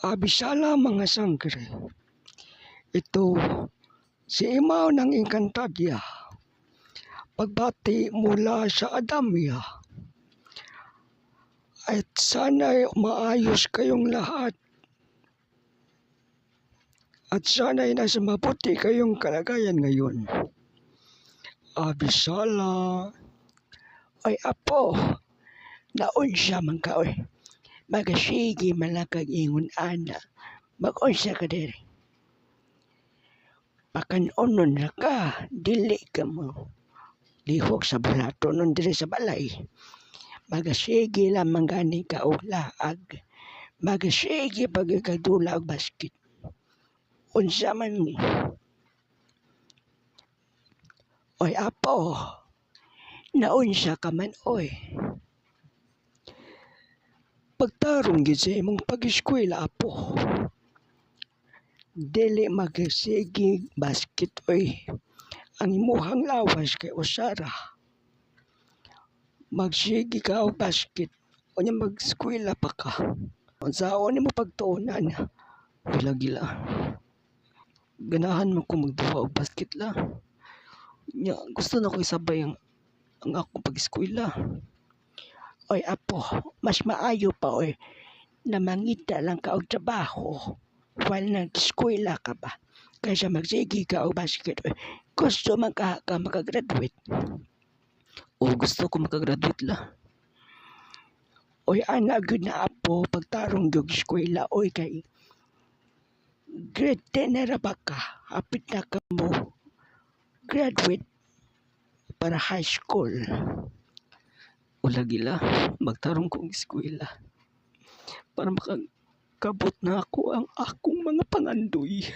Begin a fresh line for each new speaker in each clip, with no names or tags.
Abisala mga sangre. Ito si Imaw ng Encantadia. Pagbati mula sa Adamya. At sana'y maayos kayong lahat. At sana'y nasa mabuti kayong kalagayan ngayon. Abisala. Ay apo, naon siya man ka oy. Magasigi malakag ingon ana. Mag-unsa ka diri. Pakanon na ka, dili ka mo. Lihok sa balato nun diri sa balay. Magasigi lamang gani ka og laag. Magasigi pag ikadula og basket. Unsa man ni. Oy apo, naunsa ka man oy. Pagtarong gid sa imong pag-eskwela apo. Dili magasigi basket oy. Ang imuhang lawas kay usara. Magsigi ka og basket. Unya mag-eskwela pa ka. Unsaon nimo pagtuonan? Gila-gila. Ganahan mo ko magduwa og basket la. Nya, gusto na ko isabay ang ang akong pag-eskwela. Oy apo, mas maayo pa oy na mangita lang ka og trabaho while nag-eskwela ka ba kaysa magsigi ka og basket oy. Gusto man ka, ka makagraduate. O gusto ko makagraduate la. Oy ana gyud na apo pagtarong gyud eskwela oy kay grade 10 na ra ba ka? Hapit na ka mo graduate para high school. Wala gila, magtarong kong eskwela para makakabot na ako ang akong mga pangandoy.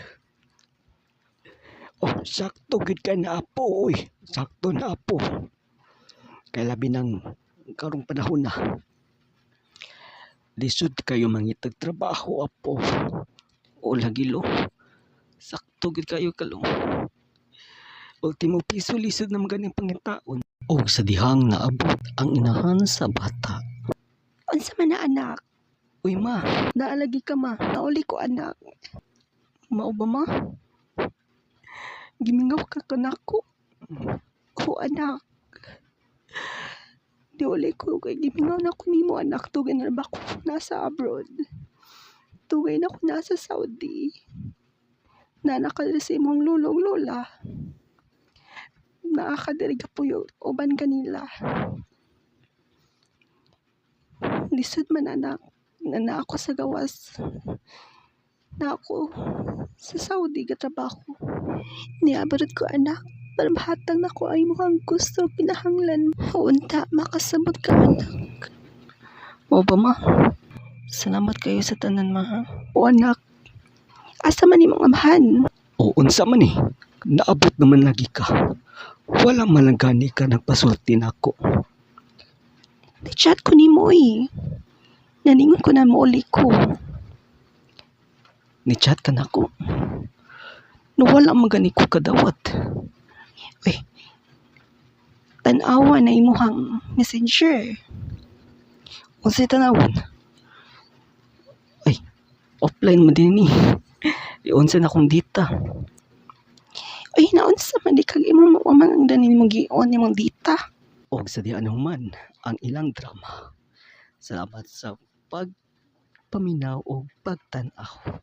Oh, sakto gid ka na apo, oy. Sakto na apo. Kay labi ng karong panahon na. Lisod kayo mangitag trabaho, apo. O lagilo. Sakto gid kayo kalong. Ultimo piso lisod na maganing pangitaon. O sa dihang naabot ang inahan sa bata.
Unsa man na anak?
Uy ma,
Naalagi ka ma. Nauli ko anak.
mao ba ma?
Gimingaw ka kanako. Ko anak. Di uli ko kay gimingaw na ko nimo anak. Tugay na ba ko nasa abroad. Tugay na ko nasa Saudi. Nanakadiri sa imong lulong lola. Naakadiri ka po yung uban kanila. Lisod man anak. Na ako sa gawas. Na ako sa Saudi ka trabaho. Niabarot ko anak. Para mahatag na ko ay mukhang gusto pinahanglan. Unta, makasabot ka anak.
Mao ba ma? Salamat kayo sa tanan ma.
O anak, asa man imong amahan?
O unsa man eh. Naabot naman lagi ka. Wala man lang gani ka nagpasulti nako.
Na-chat ko ni mo eh. Naningon ko na mauli ko.
Ni chat ka nako. No wala man gani ko kadawat.
Tanawa na imuhang messenger.
Unsay tanawon? Ay, offline man din ni. Iunsa na akong dita.
Ay, naunsa man di kag imong mawamang ang danin mong gion imong dita.
Og sa diyan man ang ilang drama. Salamat sa pagpaminaw o pagtanaw.